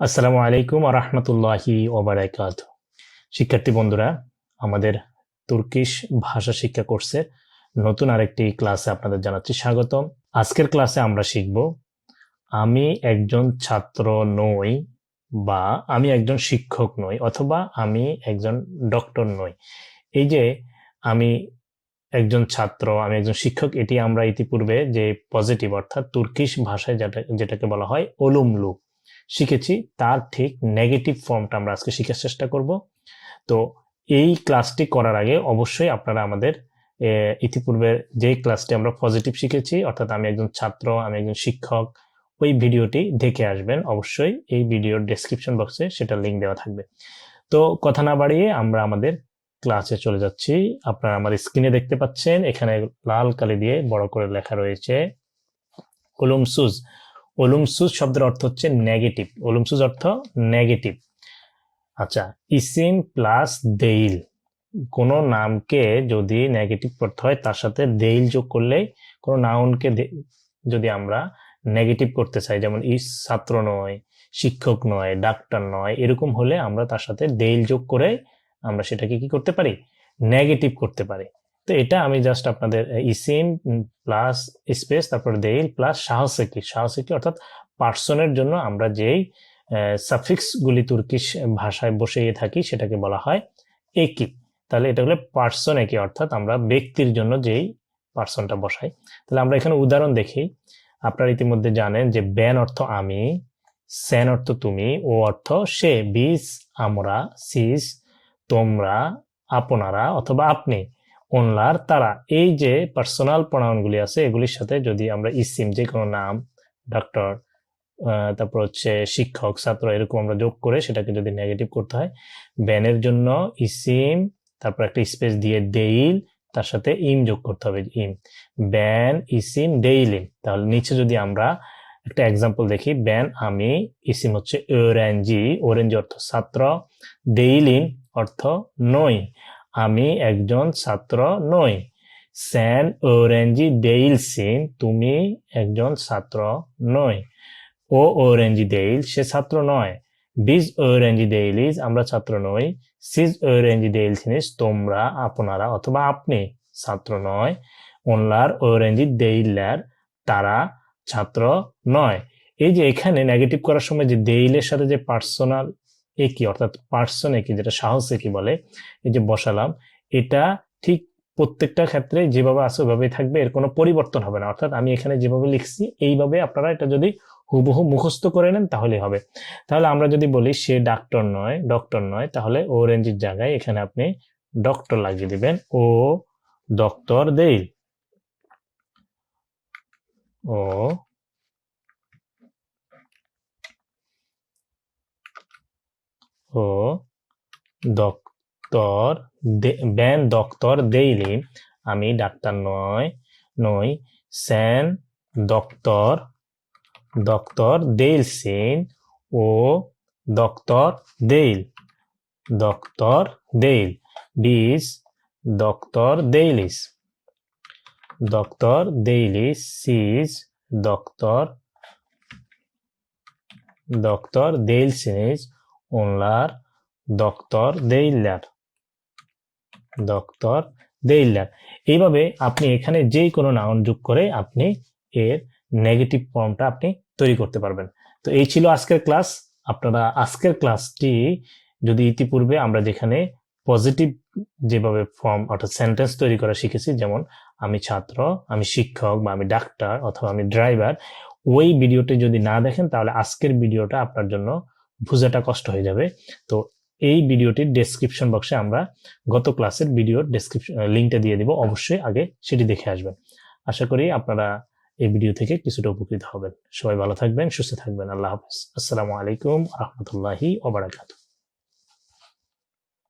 আসসালামু আলাইকুম রহমতুল্লাহি ওবরাকাত। শিক্ষার্থী বন্ধুরা, আমাদের তুর্কিশ ভাষা শিক্ষা কোর্সের নতুন আরেকটি ক্লাসে আপনাদের জানাচ্ছি স্বাগতম। আজকের ক্লাসে আমরা শিখব, আমি একজন ছাত্র নই বা আমি একজন শিক্ষক নই অথবা আমি একজন ডক্টর নই। এই যে আমি একজন ছাত্র, আমি একজন শিক্ষক, এটি আমরা ইতিপূর্বে যে পজিটিভ অর্থাৎ তুর্কিশ ভাষায় যেটা, যেটাকে বলা হয় ওলুমলু শিখেছি, তার ঠিক নেগেটিভ ফর্মটা আমরা আজকে শেখার চেষ্টা করব। তো এই ক্লাসটি করার আগে অবশ্যই আপনারা আমাদের ইতিপূর্বে যে ক্লাসটি আমরা পজিটিভ শিখেছি, অর্থাৎ আমি একজন ছাত্র, আমি একজন শিক্ষক, ওই ভিডিওটি দেখে আসবেন। অবশ্যই এই ভিডিওর ডেসক্রিপশন বক্সে সেটা লিঙ্ক দেওয়া থাকবে। তো কথা না বাড়িয়ে আমরা আমাদের ক্লাসে চলে যাচ্ছি। আপনারা আমার স্ক্রিনে দেখতে পাচ্ছেন, এখানে লাল কালি দিয়ে বড় করে লেখা রয়েছে ওলুমসুজ ওলুমসুজ শব্দের অর্থ হচ্ছে নেগেটিভ ওলুমসুজ অর্থ নেগেটিভ আচ্ছা ইসিম প্লাস দেইল। কোনো নামকে যদি নেগেটিভ করতে হয়, তার সাথে দেইল যোগ করলে কোনো নাউনকে যদি আমরা নেগেটিভ করতে চাই, যেমন ইস, ছাত্র নয়, শিক্ষক নয়, ডাক্তার নয়, এরকম হলে আমরা তার সাথে দেইল যোগ করে আমরা সেটাকে কি করতে পারি? নেগেটিভ করতে পারি। তো এটা আমি জাস্ট আপনাদের ইসিম প্লাস স্পেস তারপর দেইল প্লাস সাহসিকি সাহসিকি অর্থাৎ পার্সনের জন্য আমরা যেই সাফিক্সগুলি তুর্কিশ ভাষায় বসিয়ে থাকি, সেটাকে বলা হয় একি তাহলে এটা হলো পার্সন একি অর্থাৎ আমরা ব্যক্তির জন্য যেই পার্সনটা বসাই। তাহলে আমরা এখানে উদাহরণ দেখি। আপনারা ইতিমধ্যে জানেন যে ব্যান অর্থ আমি স্যান অর্থ তুমি, ও অর্থ সে বিস আমরা সিস তোমরা, আপনারা অথবা আপনি। ওনলার তারা এই যে পার্সোনাল প্রোনাউনগুলি আছে, এগুলির সাথে যদি আমরা ইসিম যে কোনো নাম ডক্টর তারপর হচ্ছে শিক্ষক, ছাত্র এরকম আমরা যোগ করে সেটাকে যদি নেগেটিভ করতে হয় ব্যানের জন্য ইসিম, তারপর একটা স্পেস দিয়ে দেইল, তার সাথে ইম যোগ করতে হবে, ইম। ব্যান ইসিম দেইলিম তাহলে নিচে যদি আমরা একটা এক্সাম্পল দেখি ব্যান আমি, ইসিম হচ্ছে ওরেঞ্জি ওরেঞ্জি অর্থ ছাত্র দেইলিম অর্থ নই। আমি একজন ছাত্র নই। স্যান ওরেঞ্জি দেইলসিন তুমি একজন ছাত্র নই। ও ওরেঞ্জি দেইল সে ছাত্র নয়। বিজ ওরেঞ্জি দেইলিজ আমরা ছাত্র নই। সিজ ওরেঞ্জি দেইলসিনিস তোমরা, আপনারা অথবা আপনি ছাত্র নয়। ওনলার ওরেঞ্জি দেইলার তারা ছাত্র নয়। এই যে এখানে নেগেটিভ করার সময় যে দেইলের সাথে যে পার্সোনাল একই, অর্থাৎ পার্সন একই, যেটা সাহস একই বলে, এই যে বসালাম, এটা ঠিক প্রত্যেকটা ক্ষেত্রে যেভাবে আছে ওইভাবেই থাকবে, এর কোনো পরিবর্তন হবে না। অর্থাৎ আমি এখানে যেভাবে লিখছি, এইভাবে আপনারা এটা যদি হুবহু মুখস্থ করে নেন তাহলে হবে। তাহলে আমরা যদি বলি সে ডাক্তার নয় ডক্টর নয়, তাহলে ওরেঞ্জের জায়গায় এখানে আপনি ডক্টর লাগিয়ে দিবেন। ও ডক্টর দেই। ও ও ডক্টর ব্যান ডক্টর দেইলি আমি ডাক্তার নয়, নই সেন ডক্টর ডক্টর দেইল সিন ও ডক্টর দেইল ডক্টর দেইল বিস ডক্টর দেইলিস ডক্টর দেইলিস সিজ ডক্টর ডক্টর দেইল সিনিস ওনলার ডক্টর দেইলার ডক্টর দেইলার এইভাবে আপনি এখানে যেই কোনো নাউন যোগ করে আপনি এর নেগেটিভ ফর্মটা আপনি তৈরি করতে পারবেন। তো এই ছিল আজকের ক্লাস আপনারা আজকের ক্লাসটি যদি ইতিপূর্বে আমরা যেখানে পজিটিভ যেভাবে ফর্ম অর্থাৎ সেন্টেন্স তৈরি করা শিখেছি, যেমন আমি ছাত্র, আমি শিক্ষক বা আমি ডাক্তার অথবা আমি ড্রাইভার ওই ভিডিওটি যদি না দেখেন, তাহলে আজকের ভিডিওটা আপনার জন্য বোঝাটা কষ্ট হয়ে যাবে। তো এই ভিডিওটির ডেসক্রিপশন বক্সে আমরা গত ক্লাসের ভিডিওর ডেসক্রিপশন লিঙ্কটা দিয়ে দিব। অবশ্যই আগে সেটি দেখে আসবেন। আশা করি আপনারা এই ভিডিও থেকে কিছুটা উপকৃত হবেন। সবাই ভালো থাকবেন, সুস্থ থাকবেন। আল্লাহ হাফিজ। আসসালামু আলাইকুম রহমতুল্লাহি ওবারাকাতু